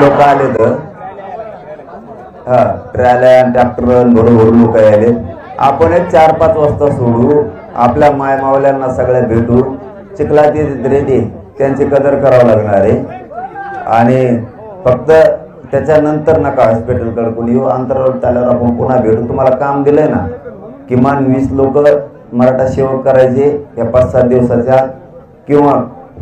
लोक आले तर हा ट्रॅल्या ट्रॅक्टर बरोबर लोक आले आपण एक चार पाच वाजता सोडू. आपल्या मायमावल्यांना सगळ्या भेटू. चिखलाती रेती त्यांची कदर करावं लागणार आहे. आणि फक्त त्याच्यानंतर नका हॉस्पिटलकडे कोणी येऊ. अंतरावर त्याला आपण पुन्हा भेटू. तुम्हाला काम दिलंय ना? किमान वीस लोक मराठा सेवक करायचे या पाच सात दिवसाच्या किंवा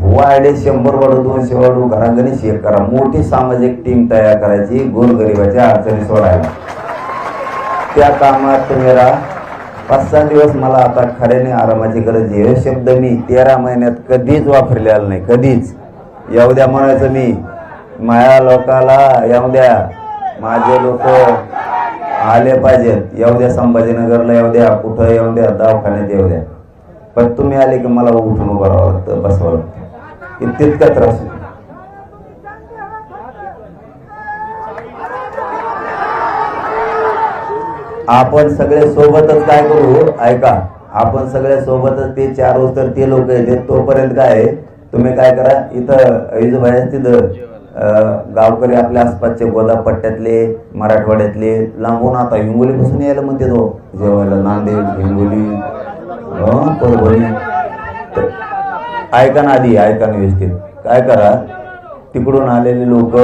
वाढे शंभर वाढू दोनशे वाढू घरागणीच एक करा. मोठी सामाजिक टीम तयार करायची. गोरगरिबाच्या अडचणी सोडायला. त्या कामात तुम्ही राहा पाच सहा दिवस मला आता खऱ्याने आरामाची गरज आहे. हे शब्द मी तेरा महिन्यात कधीच वापरलेला नाही. कधीच. येऊ द्या म्हणायचं मी. माया लोकाला येऊ द्या. माझे लोक आले पाहिजेत. येऊ द्या संभाजीनगरला येऊ द्या. कुठं येऊ द्या? दवाखान्यात येऊ द्या. पण तुम्ही आले की मला उठून उभं राहावं लागतं बसवावं लागतं. तितका त्रास होतो. आपण सगळे सोबतच काय करू? ऐका आपण सगळे सोबतच ते चार तर ते लोक येते तोपर्यंत काय आहे, तुम्ही काय करा इथं इजूबाई तिथं अं, गावकरी आपल्या आसपासचे गोदा पट्ट्यातले मराठवाड्यातले लांबून आता हिंगोली पासून यायला म्हणते तो. जेवायला नांदेड हिंगोली परभणी. तर ऐका ना आधी ऐका ना व्यवस्थित. काय करा तिकडून आलेले लोक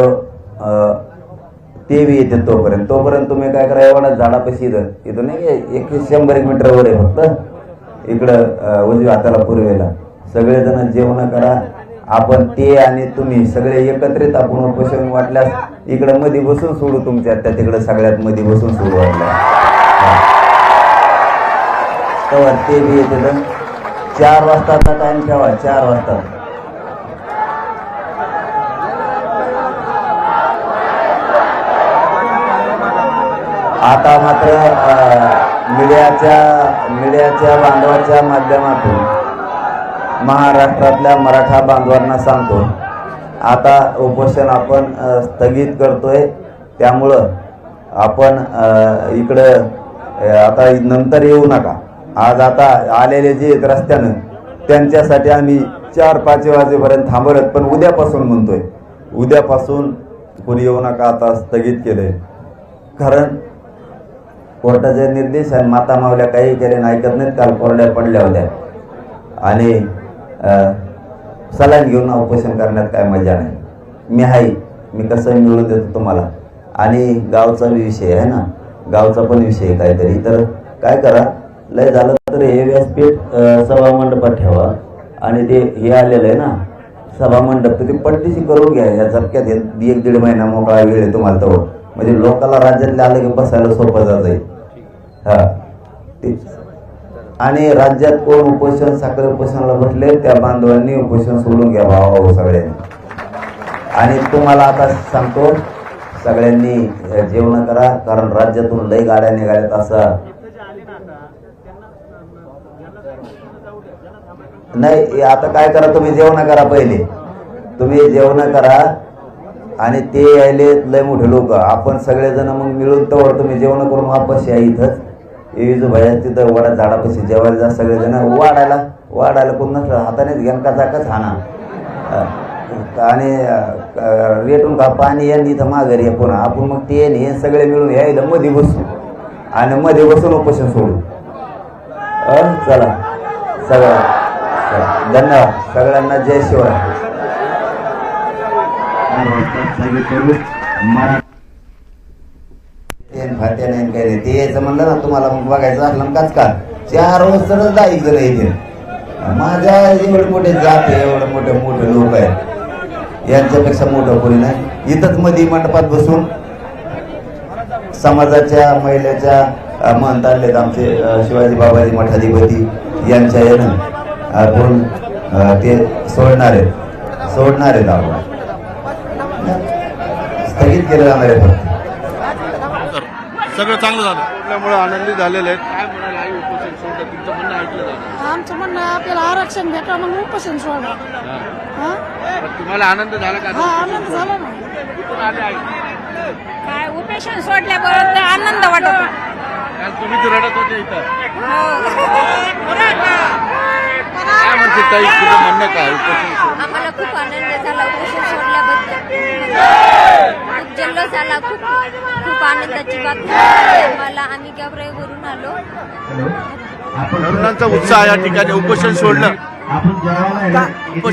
ते बी येतात तोपर्यंत. तोपर्यंत तुम्ही काय करा एवढा झाडापाशी इथं इथं नाही एक शंभर एक मीटर वर आहे फक्त. इकडं उजव्या हाताला पूर्वेला. सगळेजण जेवण करा. आपण ते आणि तुम्ही सगळे एकत्रित आपण उपोषण वाटल्यास इकडं मध्ये बसून सोडू तुमच्या त्या तिकडं सगळ्यात मध्ये बसून सोडू वाटल्या तेव्हा ते बी येते तर चार वाजताचा टाइम ठेवा चार वाजता. आता मात्र मीडियाच्या मीडियाच्या बांधवाच्या माध्यमातून महाराष्ट्रातल्या मराठा बांधवांना सांगतो आता उपोषण आपण स्थगित करतोय. त्यामुळं आपण इकडं आता नंतर येऊ नका. आज आता आलेले जे आहेत रस्त्यानं त्यांच्यासाठी आम्ही चार पाच वाजेपर्यंत थांबवत पण उद्यापासून म्हणतोय. उद्यापासून कोणी येऊ नका आता स्थगित केलंय. कारण कोर्टाचे निर्देश आणि माता मावल्या काही केले ऐकत नाहीत काल कोरड्या पडल्या होत्या. आणि सलाईन घेऊन उपोषण करण्यात काय मजा नाही. मी आहे मी कसं मिळून देतो तुम्हाला? आणि गावचा विषय आहे ना? गावचा पण विषय आहे काहीतरी. तर काय करा लय झालं तर हे व्यासपीठ सभामंडपात सभा मंडपात ठेवा. आणि ते हे आलेलं आहे ना सभा मंडप तर ते पट्टीशी करून घ्या. या झटक्यात एक दीड महिना मोकळा वेळ आहे तुम्हाला तो म्हणजे लोकांना राज्यातले आलं की बसायला सोपं जात आहे हा. ते आणि राज्यात कोण उपोषण साखर उपोषणाला बसले त्या बांधवांनी उपोषण सोडून घ्या भावा सगळ्यांनी. आणि तुम्हाला आता सांगतो सगळ्यांनी जेवण करा कारण राज्यातून लय गाड्या निघाल्यात असा नाही आता काय करा तुम्ही जेवण करा पहिले. तुम्ही जेवण करा आणि ते यायले लय मोठे लोक. आपण सगळेजण मग मिळून तेवढं तुम्ही जेवण करून वापस या इथंच येजो भया तिथं वडा झाडापाशी जेवायला जा सगळेजण. वाढायला वाढायला कोण नसलं हातानेच घेऊन का हाना आणि रेटून का पाणी या इथं माघारी या पुन्हा. आपण मग ते आणि हे सगळे मिळून यायला मध्ये बसू. आणि मध्ये बसून उपोषण सोडू. चला. सगळं धन्यवाद. सगळ्यांना जय शिवाय. फात्या नाही काय नाही ते यायचं म्हणलं ना तुम्हाला मग बघायचं असलं काच का चार रोज जायचं नाही माझ्या एवढे मोठे जात आहे एवढे मोठे मोठे लोक आहेत. यांच्यापेक्षा मोठं कोणी नाही. इथंच मध्ये मंडपात बसून समाजाच्या महिलेच्या अ, आमचे शिवाजी बाबाजी मठाधिपती यांच्या येणं आपण ते सोडणार आहेत. सोडणार आहेत आपण. स्थगित केलं जाणार आहे फक्त सगळं चांगलं झालं. त्यामुळे आनंदी झालेले आहेत. काय म्हणाल आई उपोषण सोडलं? तुमचं म्हणणं ऐकलं झालं आमचं म्हणणं आहे आपल्याला आरक्षण भेटा मग उपोषण सोडा. हा. तुम्हाला आनंद झाला का? हा आनंद झाला ना. काय उपेशन सोडल्याबरोबर आनंद वाटत. तुम्ही रडत होते इथं. हो. ताई तुझं म्हणणं काय? उपोषण सोड आम्हाला खूप आनंद झाला उपेशन सोडल्याबद्दल. चांगलं झाला खूप खूप आनंदाची बातमी आहे. आम्हाला आम्ही गेवराईवरून आलो. तरुणांचा उत्साह या ठिकाणी उपोषण सोडलं आपण जेवायला उपोषण